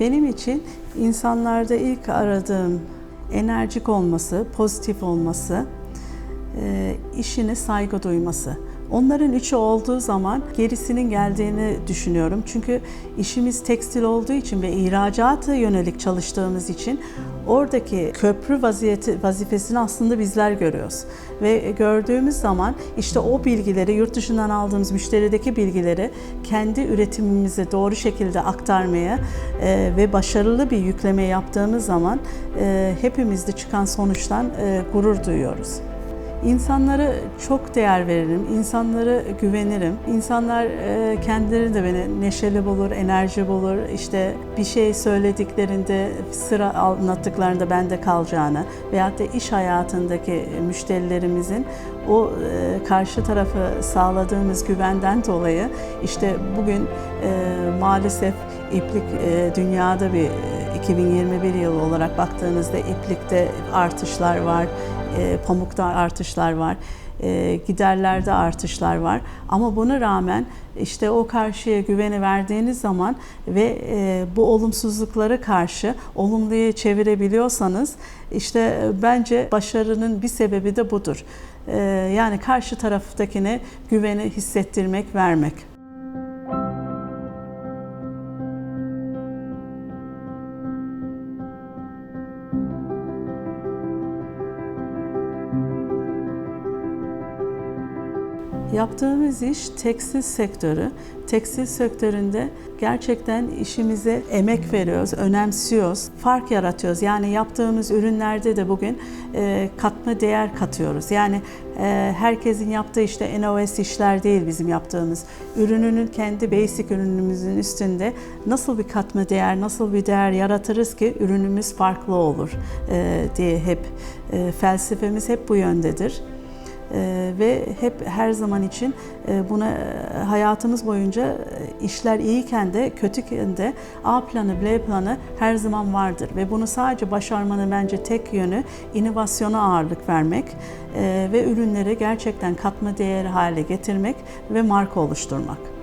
Benim için insanlarda ilk aradığım enerjik olması, pozitif olması, e, işine saygı duyması. Onların üçü olduğu zaman gerisinin geldiğini düşünüyorum. Çünkü işimiz tekstil olduğu için ve ihracata yönelik çalıştığımız için oradaki köprü vaziyeti, vazifesini aslında bizler görüyoruz. Ve gördüğümüz zaman işte o bilgileri, yurt dışından aldığımız müşterideki bilgileri kendi üretimimize doğru şekilde aktarmaya e, ve başarılı bir yükleme yaptığımız zaman e, hepimizde çıkan sonuçtan e, gurur duyuyoruz. İnsanlara çok değer veririm, insanlara güvenirim. İnsanlar e, kendileri de beni neşeli bulur, enerji bulur. İşte bir şey söylediklerinde, sıra anlattıklarında bende kalacağını veyahut da iş hayatındaki müşterilerimizin o e, karşı tarafı sağladığımız güvenden dolayı işte bugün e, maalesef iplik dünyada bir 2021 yılı olarak baktığınızda iplikte artışlar var, e, pamukta artışlar var, e, giderlerde artışlar var. Ama buna rağmen işte o karşıya güveni verdiğiniz zaman ve e, bu olumsuzluklara karşı olumluya çevirebiliyorsanız işte bence başarının bir sebebi de budur. Yani karşı taraftakine güveni hissettirmek, vermek. Yaptığımız iş tekstil sektörü. Tekstil sektöründe gerçekten işimize emek veriyoruz, önemsiyoruz, fark yaratıyoruz. Yani yaptığımız ürünlerde de bugün e, katma değer katıyoruz. Yani e, herkesin yaptığı işte NOS işler değil bizim yaptığımız. Ürününün kendi basic ürünümüzün üstünde nasıl bir katma değer, nasıl bir değer yaratırız ki ürünümüz farklı olur e, diye hep e, felsefemiz hep bu yöndedir. Ee, ve hep her zaman için e, buna e, hayatımız boyunca e, işler iyiyken de kötüyken de A planı, B planı her zaman vardır ve bunu sadece başarmanın bence tek yönü inovasyona ağırlık vermek ve ürünleri gerçekten katma değeri hale getirmek ve marka oluşturmak.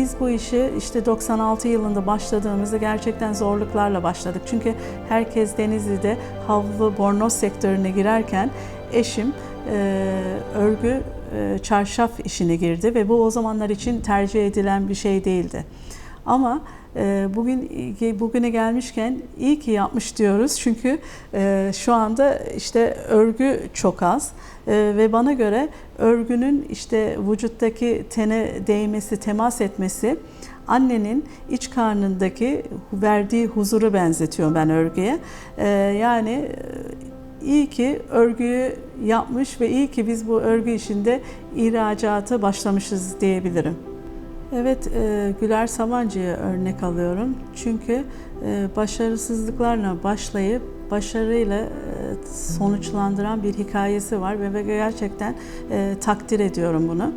Biz bu işi işte 96 yılında başladığımızda gerçekten zorluklarla başladık. Çünkü herkes Denizli'de havlu bornoz sektörüne girerken eşim e, örgü e, çarşaf işine girdi ve bu o zamanlar için tercih edilen bir şey değildi. Ama e, bugün bugüne gelmişken iyi ki yapmış diyoruz çünkü e, şu anda işte örgü çok az e, ve bana göre örgünün işte vücuttaki tene değmesi, temas etmesi annenin iç karnındaki verdiği huzuru benzetiyorum ben örgüye. Yani iyi ki örgüyü yapmış ve iyi ki biz bu örgü işinde ihracata başlamışız diyebilirim. Evet, e, Güler Sabancı'ya örnek alıyorum. Çünkü e, başarısızlıklarla başlayıp başarıyla e, sonuçlandıran bir hikayesi var ve gerçekten e, takdir ediyorum bunu.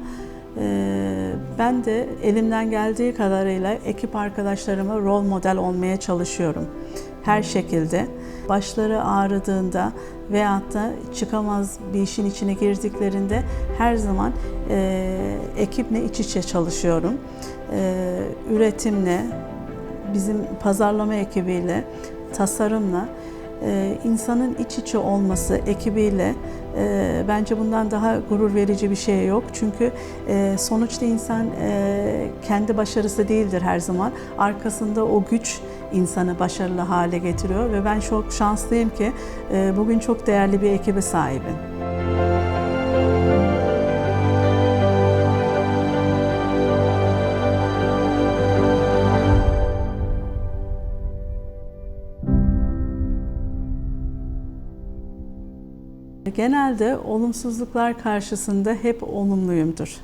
E, ben de elimden geldiği kadarıyla ekip arkadaşlarıma rol model olmaya çalışıyorum. Her şekilde başları ağrıdığında veyahut da çıkamaz bir işin içine girdiklerinde her zaman e, ekiple iç içe çalışıyorum. E, üretimle, bizim pazarlama ekibiyle, tasarımla e, insanın iç içe olması ekibiyle e, bence bundan daha gurur verici bir şey yok. Çünkü e, sonuçta insan e, kendi başarısı değildir her zaman. Arkasında o güç insanı başarılı hale getiriyor ve ben çok şanslıyım ki e, bugün çok değerli bir ekibe sahibim. Genelde olumsuzluklar karşısında hep olumluyumdur.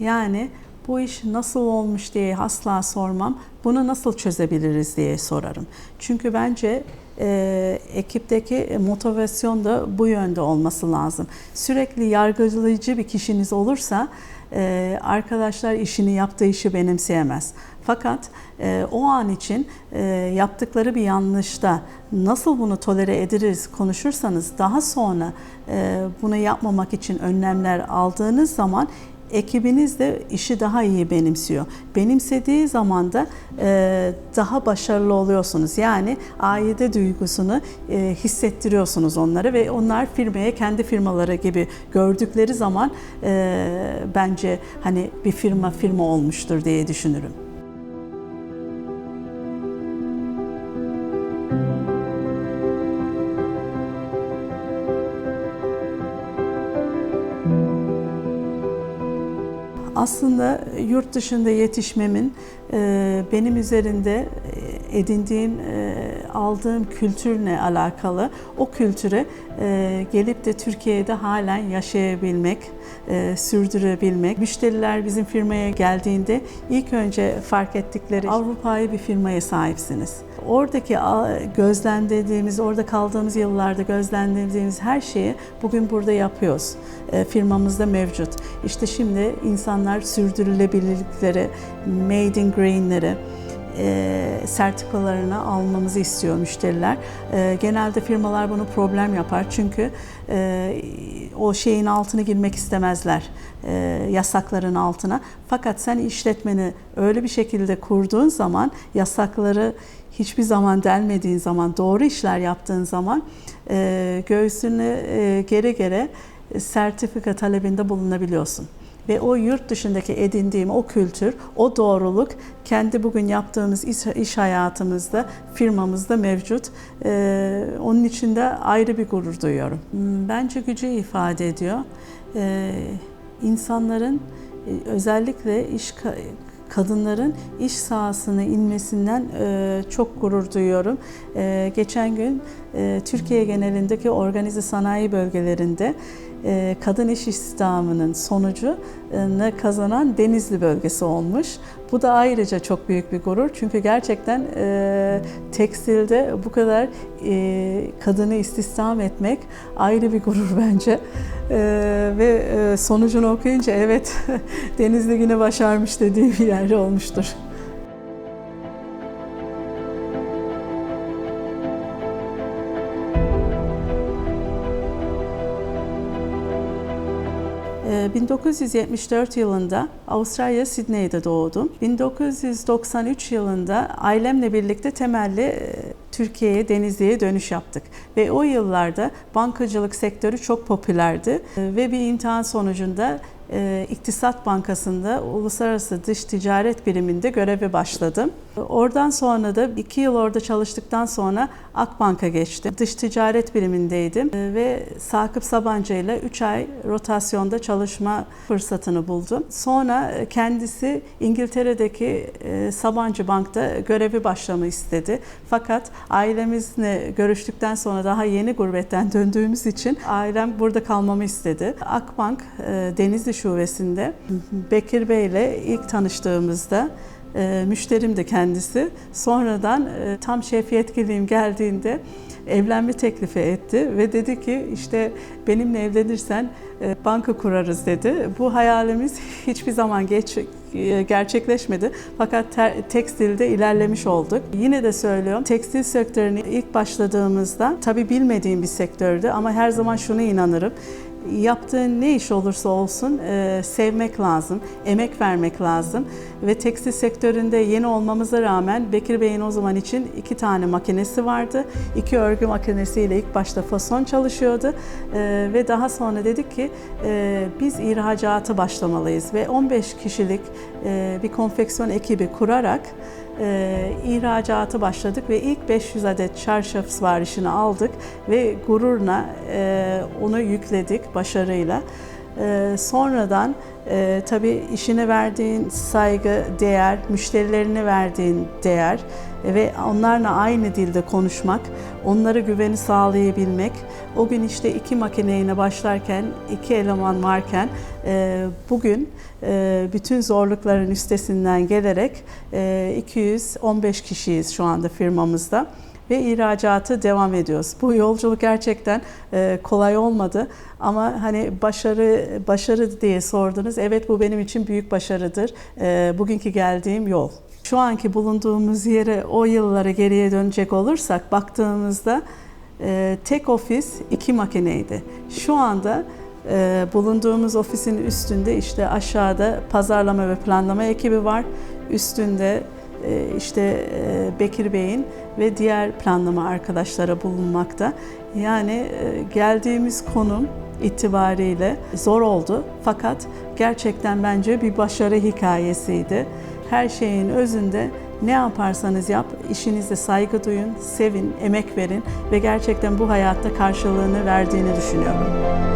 Yani bu iş nasıl olmuş diye asla sormam. Bunu nasıl çözebiliriz diye sorarım. Çünkü bence e, ekipteki motivasyon da bu yönde olması lazım. Sürekli yargılayıcı bir kişiniz olursa e, arkadaşlar işini yaptığı işi benimseyemez. Fakat e, o an için e, yaptıkları bir yanlışta nasıl bunu tolere ederiz konuşursanız daha sonra e, bunu yapmamak için önlemler aldığınız zaman ekibiniz de işi daha iyi benimsiyor. Benimsediği zaman da e, daha başarılı oluyorsunuz. Yani aide duygusunu e, hissettiriyorsunuz onlara ve onlar firmaya kendi firmaları gibi gördükleri zaman e, bence hani bir firma firma olmuştur diye düşünürüm. Aslında yurt dışında yetişmemin e, benim üzerinde e, edindiğim, e, aldığım kültürle alakalı o kültüre gelip de Türkiye'de halen yaşayabilmek, sürdürebilmek. Müşteriler bizim firmaya geldiğinde ilk önce fark ettikleri Avrupa'yı bir firmaya sahipsiniz. Oradaki gözlemlediğimiz, orada kaldığımız yıllarda gözlemlediğimiz her şeyi bugün burada yapıyoruz. E, firmamızda mevcut. İşte şimdi insanlar sürdürülebilirlikleri, made in green'leri, e, sertifikalarını almamızı istiyor müşteriler. E, genelde firmalar bunu problem yapar çünkü e, o şeyin altına girmek istemezler e, yasakların altına. Fakat sen işletmeni öyle bir şekilde kurduğun zaman yasakları hiçbir zaman delmediğin zaman doğru işler yaptığın zaman e, göğsünü e, gere gere sertifika talebinde bulunabiliyorsun. Ve o yurt dışındaki edindiğim o kültür, o doğruluk kendi bugün yaptığımız iş, iş hayatımızda, firmamızda mevcut. Ee, onun için de ayrı bir gurur duyuyorum. Hmm, Bence gücü ifade ediyor. Ee, insanların e, özellikle iş ka- kadınların iş sahasına inmesinden e, çok gurur duyuyorum. E, geçen gün e, Türkiye genelindeki organize sanayi bölgelerinde kadın iş istihdamının sonucu e, kazanan Denizli bölgesi olmuş. Bu da ayrıca çok büyük bir gurur çünkü gerçekten e, tekstilde bu kadar e, kadını istihdam etmek ayrı bir gurur bence. E, ve e, sonucunu okuyunca evet Denizli yine başarmış dediğim bir yer olmuştur. 1974 yılında Avustralya Sydney'de doğdum. 1993 yılında ailemle birlikte temelli e, Türkiye'ye, Denizli'ye dönüş yaptık. Ve o yıllarda bankacılık sektörü çok popülerdi. E, Ve bir imtihan sonucunda e, İktisat Bankası'nda Uluslararası Dış Ticaret Biriminde göreve başladım. Oradan sonra da iki yıl orada çalıştıktan sonra Akbank'a geçtim. Dış Ticaret Birimindeydim E, ve Sakıp Sabancı ile 3 ay rotasyonda çalışma fırsatını buldum. Sonra kendisi İngiltere'deki e, Sabancı Bank'ta görevi başlamayı istedi. Fakat ailemizle görüştükten sonra daha yeni gurbetten döndüğümüz için ailem burada kalmamı istedi. Akbank e, Denizli Şubesi'nde Bekir Bey ile ilk tanıştığımızda e, müşterim de kendisi. Sonradan e, tam şef yetkiliğim geldiğinde evlenme teklifi etti ve dedi ki işte benimle evlenirsen e, banka kurarız dedi. Bu hayalimiz hiçbir zaman geç e, gerçekleşmedi. Fakat ter- tekstilde ilerlemiş olduk. Yine de söylüyorum tekstil sektörüne ilk başladığımızda tabii bilmediğim bir sektördü ama her zaman şunu inanırım. Yaptığın ne iş olursa olsun e, sevmek lazım, emek vermek lazım. Ve tekstil sektöründe yeni olmamıza rağmen Bekir Bey'in o zaman için iki tane makinesi vardı. İki örgü makinesiyle ilk başta fason çalışıyordu. E, ve daha sonra dedik ki e, biz ihracatı başlamalıyız. Ve 15 kişilik e, bir konfeksiyon ekibi kurarak e, ihracatı başladık ve ilk 500 adet çarşaf siparişini aldık ve gururla e, onu yükledik başarıyla. E, sonradan e, tabii işine verdiğin saygı, değer, müşterilerine verdiğin değer ve onlarla aynı dilde konuşmak, onlara güveni sağlayabilmek. O gün işte iki makineyle başlarken, iki eleman varken e, bugün e, bütün zorlukların üstesinden gelerek e, 215 kişiyiz şu anda firmamızda ve ihracatı devam ediyoruz. Bu yolculuk gerçekten e, kolay olmadı ama hani başarı başarı diye sordunuz. Evet bu benim için büyük başarıdır. E, bugünkü geldiğim yol. Şu anki bulunduğumuz yere o yıllara geriye dönecek olursak baktığımızda e, tek ofis iki makineydi. Şu anda Ee, bulunduğumuz ofisin üstünde işte aşağıda pazarlama ve planlama ekibi var. Üstünde e, işte e, Bekir Bey'in ve diğer planlama arkadaşlara bulunmakta. Yani e, geldiğimiz konum itibariyle zor oldu fakat gerçekten bence bir başarı hikayesiydi. Her şeyin özünde ne yaparsanız yap, işinize saygı duyun, sevin, emek verin ve gerçekten bu hayatta karşılığını verdiğini düşünüyorum.